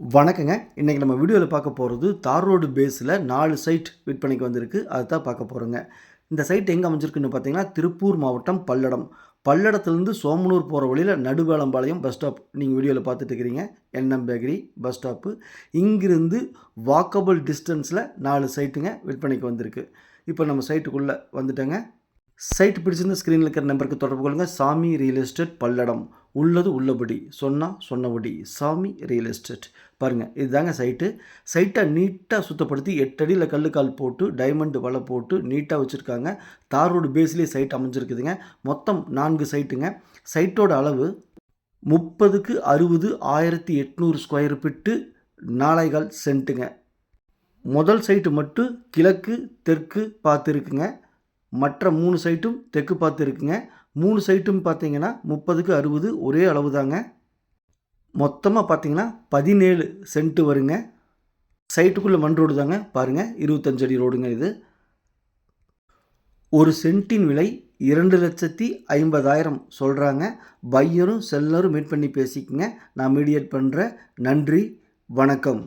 வணக்கங்க. இன்றைக்கி நம்ம வீடியோவில் பார்க்க போகிறது தார் ரோடு பேஸில் நாலு சைட் விற்பனைக்கு வந்திருக்கு. அதை தான் பார்க்க போகிறோங்க இந்த சைட் எங்கே அமைஞ்சிருக்குன்னு பார்த்தீங்கன்னா திருப்பூர் மாவட்டம் பல்லடம். பல்லடத்துலேருந்து சோமனூர் போகிற வழியில் நடுவேளம்பாளையம் பஸ் ஸ்டாப் நீங்கள் வீடியோவில் பார்த்துட்டு இருக்கிறீங்க. என்எம் பேக்கரி பஸ் ஸ்டாப்பு இங்கிருந்து வாக்கபிள் டிஸ்டன்ஸில் நாலு சைட்டுங்க விற்பனைக்கு வந்திருக்கு. இப்போ நம்ம சைட்டுக்குள்ளே வந்துட்டேங்க. சைட் பிடிச்சிருந்த ஸ்க்ரீனில் இருக்கிற நம்பருக்கு தொடர்பு கொள்ளுங்க. சாமி ரியல் எஸ்டேட் பல்லடம். உள்ளது உள்ளபடி. சொன்னால் சொன்னபடி. சாமி ரியல் எஸ்டேட் பாருங்கள் இதுதாங்க சைட்டு சைட்டை நீட்டாக சுத்தப்படுத்தி எட்டடியில் கல்லுக்கால் போட்டு டைமண்ட் வலை போட்டு நீட்டாக வச்சுருக்காங்க. தார் ரோடு பேஸ்லேயே சைட் அமைஞ்சிருக்குதுங்க. மொத்தம் நான்கு சைட்டுங்க சைட்டோட அளவு முப்பதுக்கு அறுபது ஆயிரத்தி எட்நூறு ஸ்கொயர் ஃபீட்டு நாளைகால் சென்ட்டுங்க முதல் சைட்டு மட்டும் கிழக்கு தெற்கு பார்த்து இருக்குங்க மற்ற மூணு சைட்டும் தெற்கு பார்த்து இருக்குங்க மூணு சைட்டும் பார்த்தீங்கன்னா முப்பதுக்கு அறுபது ஒரே அளவு தாங்க மொத்தமாக பார்த்தீங்கன்னா பதினேழு சென்ட்டு வருங்க. சைட்டுக்குள்ளே மண் ரோடு தாங்க. பாருங்கள் இருபத்தஞ்சு அடி ரோடுங்க இது. ஒரு சென்ட்டின் விலை இரண்டு லட்சத்தி ஐம்பதாயிரம் சொல்கிறாங்க பையரும் செல்லரும் மீட் பண்ணி பேசிக்கங்க. நான் மீடியேட் பண்ணுறேன் நன்றி வணக்கம்.